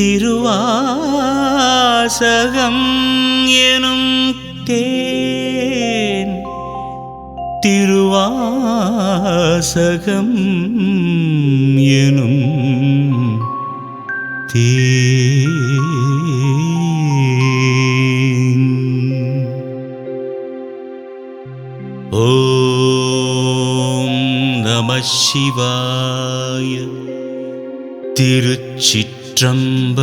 திருவாசகம் எனும் தேன். திருவாசகம் எனும் தேன். ஓம் நம சிவாய. திருச்சிற்றம்பலம் நம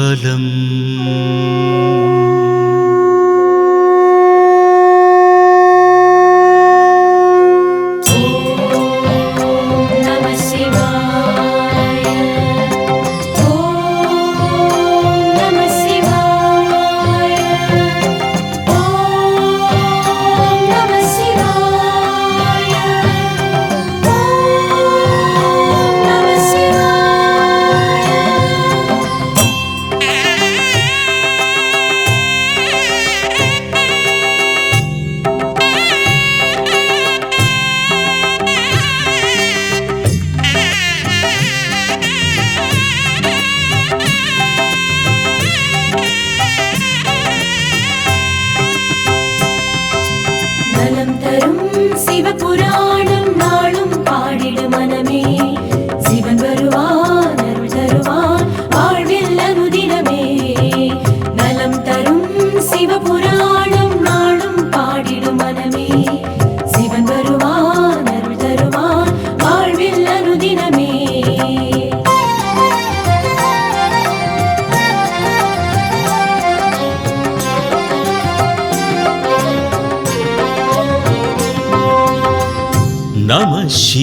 நலம்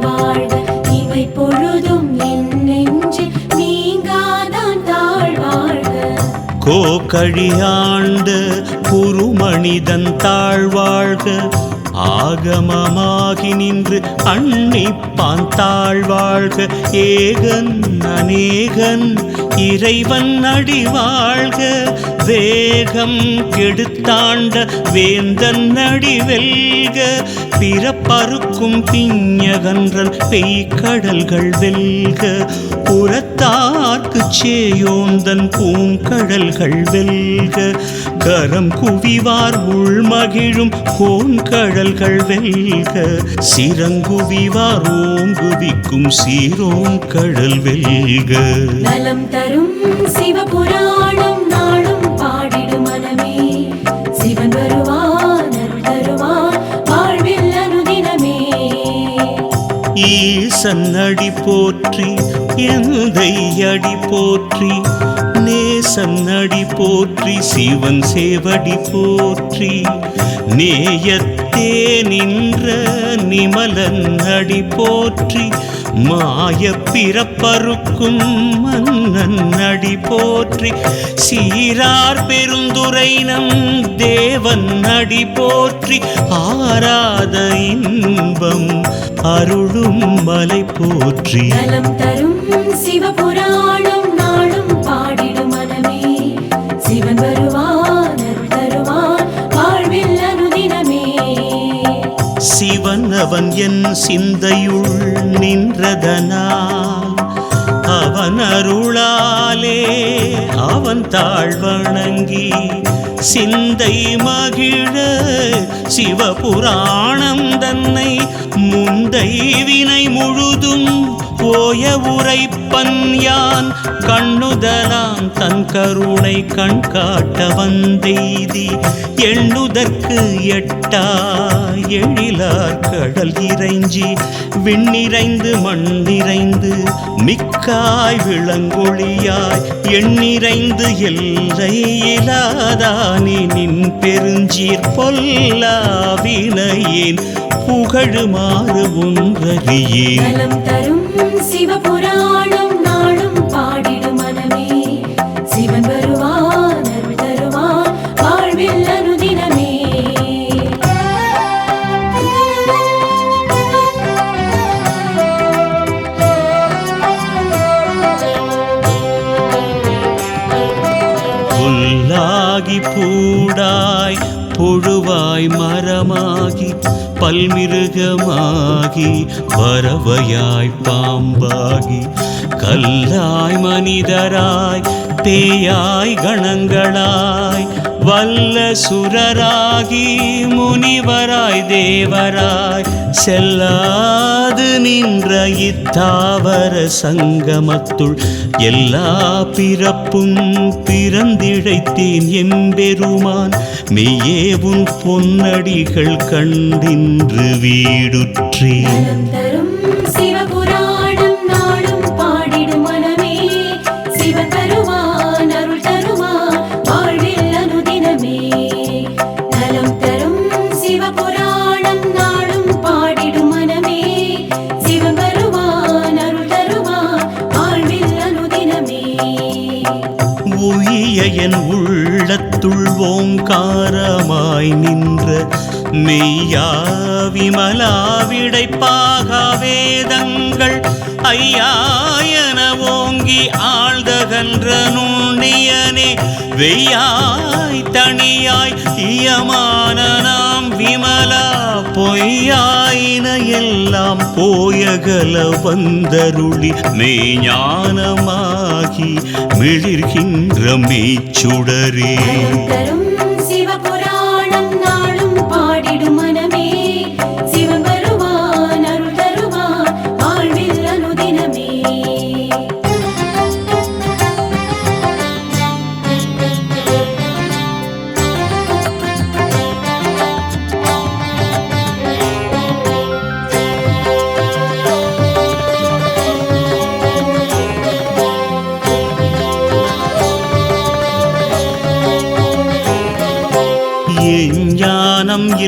வாழ்க. இவை பொழுதும் என் நெஞ்சில் நீங்காதான் தாழ் வாழ்க. குருமணிதன் தாழ்வாழ்க ஆகமமாகி நின்று அன்னிப்பான் தாழ்வாழ்க ஏகன் அநேகன் இறைவன் அடி வாழ்க வேகம் கெடுத்தாண்ட வேந்தன் அடி வெல்க. பிறப்பறுக்கும் பிஞகன்றன் பெய்கடல்கள் வெல்க. புறத்தார்க்கு சேயோந்தன் பூங்கடல்கள் வெல்க. கரம் குவிவார் உள்மகிழும் கோண்கடல்கள் வெல்க. சிறங்குவிவார் ஓங்குவிக்கும் சீரோன் கடல் வெல்க. நலம் தர வரும். சிவபுராணம் நாளும் பாடிடு மனமே. சிவன் வருவான் அருள் தருவான் வாழ்வில் அனுதினமே. ஈசன் அடி போற்றி எந்தை அடி போற்றி நேசன் அடி போற்றி சிவன் சேவடி போற்றி. நேயத்தே நின்ற நிமலன் அடி போற்றி மாய பிறப்பருக்கும் மன்னன் அடி போற்றி சீரார் பெருந்துரை நம் தேவன் அடி போற்றி ஆராத இன்பம் அருளும் மலை போற்றி. நலம் தரும் அவன் என் சிந்தையுள் நின்றதனால் அவன் அருளாலே அவன் தாழ்வணங்கி சிந்தை மகிழ சிவபுராணம் தன்னை முந்தை வினை முழுதும் போய உரைப்பன் யான்? கண்ணுதலாம் தன் கருணை கண் காட்ட வந்தெய்தி எண்ணுதற்கு எட்டா எழிலார் கடல் இறைஞ்சி விண்ணிறைந்து மண்ணிறைந்து மிக்காய் விளங்கொழியாய் எண்ணிறைந்து எல்லை இலாதானே நின் பெருஞ்சீர் பொல்லாவினையேன் புகழுமாறு ஒன்றறியேன் தரும் சிவபுரம் புழுவாய் மரமாகி பல்மிருகமாகி பறவையாய் பாம்பாகி கல்லாய் மனிதராய் பேயாய் கணங்களாய் வல்ல சுரராகி முனிவராய் தேவராய் செல்லாது நின்ற இத்தாவர சங்கமத்துள் எல்லா பிறப்பும் பிறந்திழைத்தேன் எம்பெருமான் மெய்யே உன் பொன்னடிகள் கண்டின்று வீடுற்றேன். உயிய என் உள்ளத்துள் ஓங்காரமாய் நின்ற மெய்யா விமலா விடைப்பாக வேதங்கள் ஐயாயன ஓங்கி ஆழ்தகன்ற நுண்ணியனே வெய்யாய் தனியாய் இயமான நாம் விமலா பொய்யாயின எல்லாம் போயகல வந்தருளி மெய்ஞானமாகி மிளிர்கின்ற மெய்ச்சுடரே.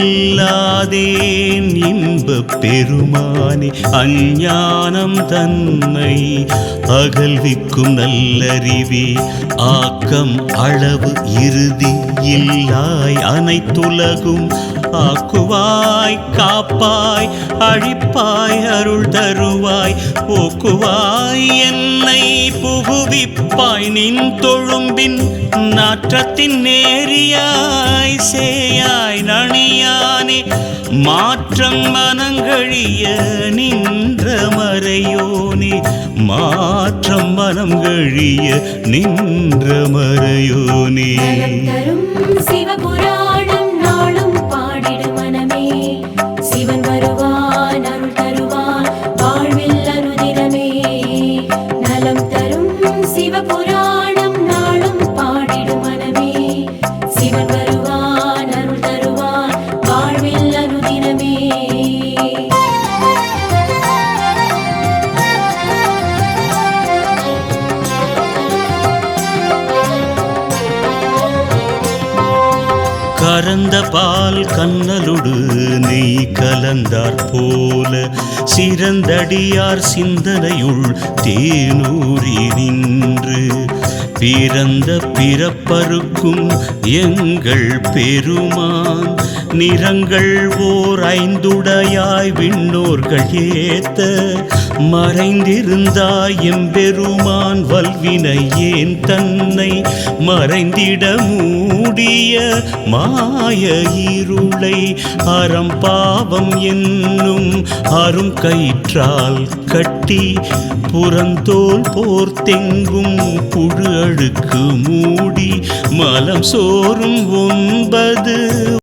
இல்லாதேன் இன்பப் பெருமானே அஞ்ஞானம் தன்னை அகல்விக்கும் நல்லறிவே ஆக்கம் அளவு இறுதி இல்லாய் அனைத்துலகும் ஆக்குவாய் காப்பாய் அழிப்பாய் அருள் தருவாய். போக்குவாய் என்னை புகுவிப்பாய். நின் தொழும்பின் நாற்றத்தின் நேரியாய் சேயாய் நணியானே மாற்றம் மனங்கழிய நின்ற மறையோனே. மாற்றம் மனம் கழிய நின்ற மறையோனே. சிவபுரா கறந்த பால் கண்ணலுடு நெய் கலந்தார் போல. சிறந்தடியார் சிந்தனையுள் தேனூரி நின்று பிறந்த பிறப்பருக்கும் எங்கள் பெருமான். நிறங்கள் ஓர் ஐந்துடையாய் விண்ணோர்கள் ஏத்த. மறைந்திருந்தாய் எம்பெருமான் வல்வினை ஏன் தன்னை மறைந்திட மூடிய மாய இருளை. அறம் பாவம் என்னும் அரும் கயிற்றால் கட்டி புறந்தோல் போர்த்தெங்கும் புழு அழுக்கு மூடி மலம் சோறும் ஒன்பது